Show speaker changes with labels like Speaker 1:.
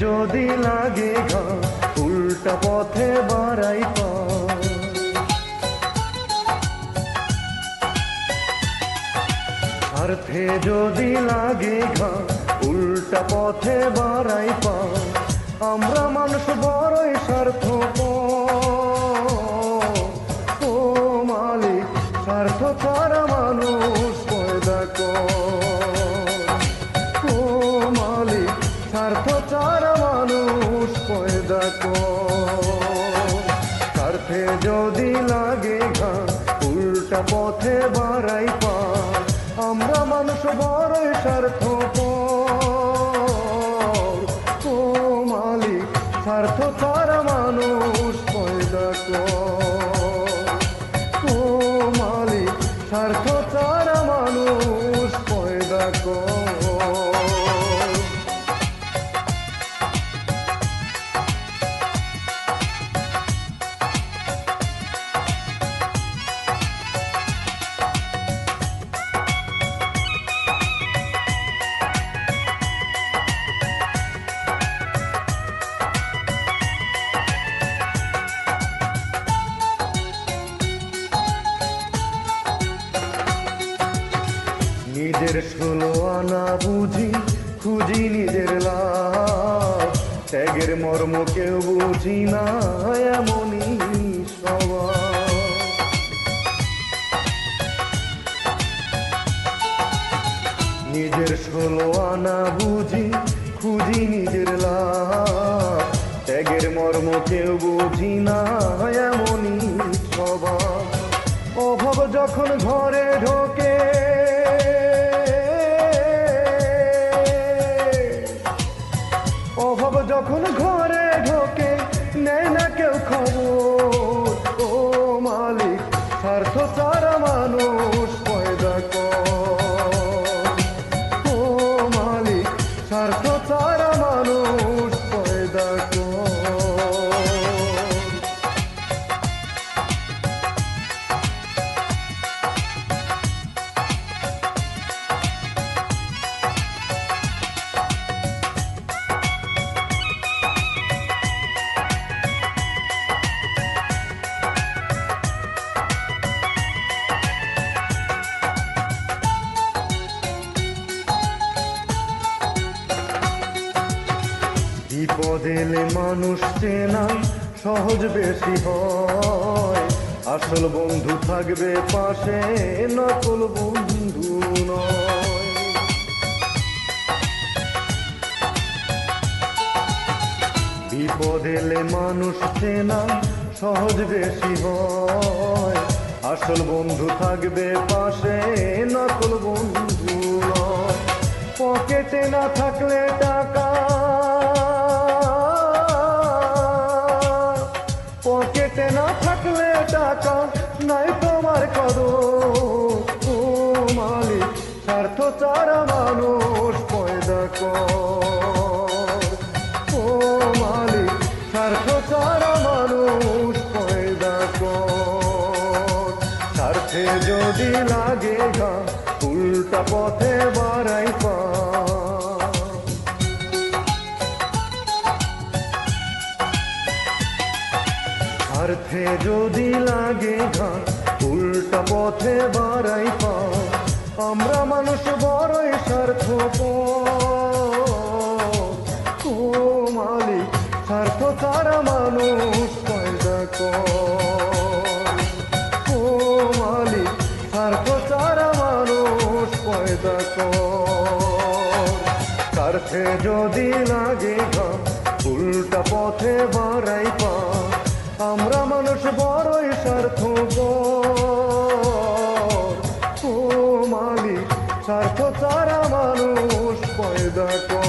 Speaker 1: যদি লাগে ঘা উল্টা পথে বাড়াই পা যদি লাগে ঘা উল্টা পথে বাড়াই পা আমরা মানুষ বড়ই স্বার্থ ও মালিক, স্বার্থ মানুষ পয়দা স্বার্থে যদি লাগে ঘা উল্টা পথে বাড়াই পা। আমরা মানুষ বড়ই স্বার্থ নিজের ষোলো আনা বুঝি, খুঁজি নিজের লাভ ত্যাগের মর্ম কেউ বুঝি না, এমনই সবাই নিজের ষোলো আনা বুঝি, খুঁজি নিজের লাভ ত্যাগের মর্ম কেউ বুঝি না, এমনই স্বভাব অভাব যখন ঘরে ঢোকে মালিক স্বার্থ ছাড়া বিপদ এলে মানুষ চেনা সহজ বেশি হয়। আসল বন্ধু থাকবে পাশে, নকল বন্ধু নয়। বিপদ এলে মানুষ চেনা সহজ বেশি হয়। আসল বন্ধু থাকবে পাশে, নকল বন্ধু পকেটে না থাকলে চারা মানুষ পয়দা কর। ও মালিক স্বার্থ চারা মানুষ পয়দা কর। স্বার্থে যদি লাগে ঘা উল্টা পথে বাড়াই পা। যদি লাগে ঘা উল্টা পথে বাড়াই পা। আমরা মানুষ বড়ই ও মালিক স্বার্থ ছাড়া মানুষ পয়দা ও মালিক স্বার্থ ছাড়া মানুষ পয়দা কর। স্বার্থে যদি লাগে ঘা উল্টা পথে বাড়াই পা। আমরা মানুষ বড়ই স্বার্থ পয়দা